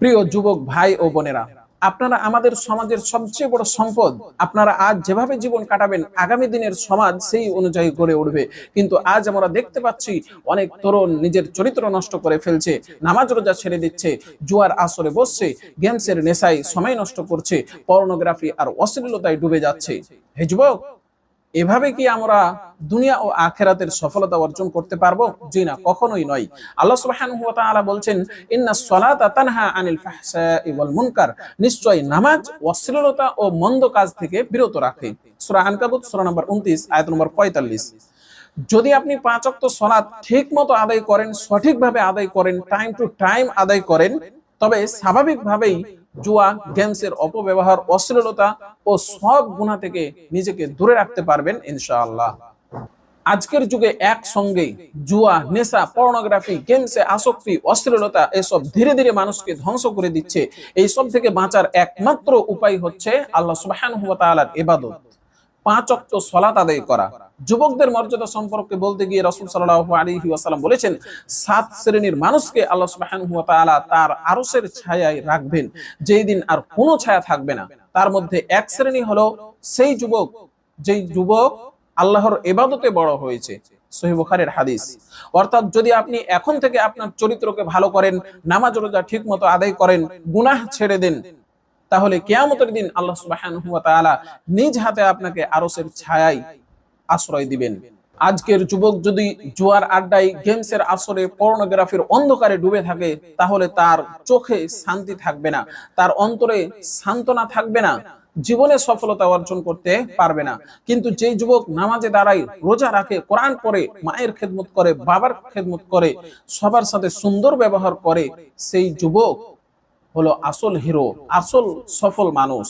প্রিয় যুবক ভাই ও বোনেরা, আপনারা আমাদের সমাজের সবচেয়ে বড় সম্পদ, আপনারা আজ যেভাবে জীবন কাটাবেন, আগামী দিনের সমাজ সেই অনুযায়ী গড়ে উঠবে। কিন্তু আজ আমরা দেখতে পাচ্ছি অনেক তরুণ নিজের চরিত্র নষ্ট করে ফেলছে, নামাজ রোজা ছেড়ে দিচ্ছে, জুয়ার আসরে বসছে গেমসের নেশায় সময় নষ্ট করছে পর্নোগ্রাফি আর অশ্লীলতায় ডুবে যাচ্ছে। হে যুবক এভাবে কি আমরা দুনিয়া ও আখেরাতের সফলতা অর্জন করতে পারব? জি না, কখনোই নয়। আল্লাহ সুবহানাহু ওয়া তাআলা বলছেন, ইন্না সলাতা তানহা আনিল ফাহশাই ওয়াল মুনকার নিশ্চয় নামাজ অশ্লীলতা ও মন্দ কাজ থেকে বিরত রাখে। সূরা আনকাবুত, সূরা নম্বর 29 আয়াত নম্বর 45 যদি আপনি পাঁচ ওয়াক্ত সালাত ঠিকমতো আদায় করেন, সঠিকভাবে আদায় করেন টাইম টু টাইম আদায় করেন, তবে স্বাভাবিকভাবেই জুয়া, গেমসের অপব্যবহার, অশ্লীলতা ও সব গুণা থেকে নিজেকে দূরে রাখতে পারবেন ইনশাআল্লাহ। আজকের যুগে একসঙ্গে জুয়া, নেশা পর্নোগ্রাফি গেমসে আসক্তি, অশ্লীলতা এসব ধীরে ধীরে মানুষকে ধ্বংস করে দিচ্ছে। এই সব থেকে বাঁচার একমাত্র উপায় হচ্ছে আল্লাহ সুবহানাহু ওয়া তাআলার ইবাদত। পাঁচ অক্ট সলাত আদায় করা। যুবকদের মর্যাদা সম্পর্কে বলতে গিয়ে রাসূল সাল্লাল্লাহু আলাইহি ওয়াসাল্লাম বলেছেন, সাত শ্রেণির মানুষকে আল্লাহ তার আরশের ছায়ায় রাখবেন। যেই দিন আর কোনো ছায়া থাকবে না। তার মধ্যে এক শ্রেণি হলো সেই যুবক, যেই যুবক আল্লাহর ইবাদতে বড় হয়েছে। সহি বুখারীর হাদিস। অর্থাৎ যদি আপনি এখন থেকে আপনার চরিত্রকে ভালো করেন, নামাজ রোজা ঠিক মতো আদায় করেন, গুনাহ ছেড়ে দেন তাহলে কেয়ামতের দিন আল্লাহ সুবহানাহু নিজ হাতে আপনাকে আরশের ছায়ায় আশ্রয় দিবেন। আজকের যুবক যদি জুয়ার আড্ডায় গেমসের আসরে পর্নোগ্রাফির অন্ধকারে ডুবে থাকে, তাহলে তার চোখে শান্তি থাকবে না, তার অন্তরে সান্ত্বনা থাকবে না, জীবনে সফলতা অর্জন করতে পারবে না। কিন্তু যেই যুবক নামাজে দাঁড়ায়, রোজা রাখে, কোরআন পড়ে, মায়ের খেদমত করে, বাবার খেদমত করে, সবার সাথে সুন্দর ব্যবহার করে, সেই যুবক হলো আসল হিরো আসল সফল মানুষ।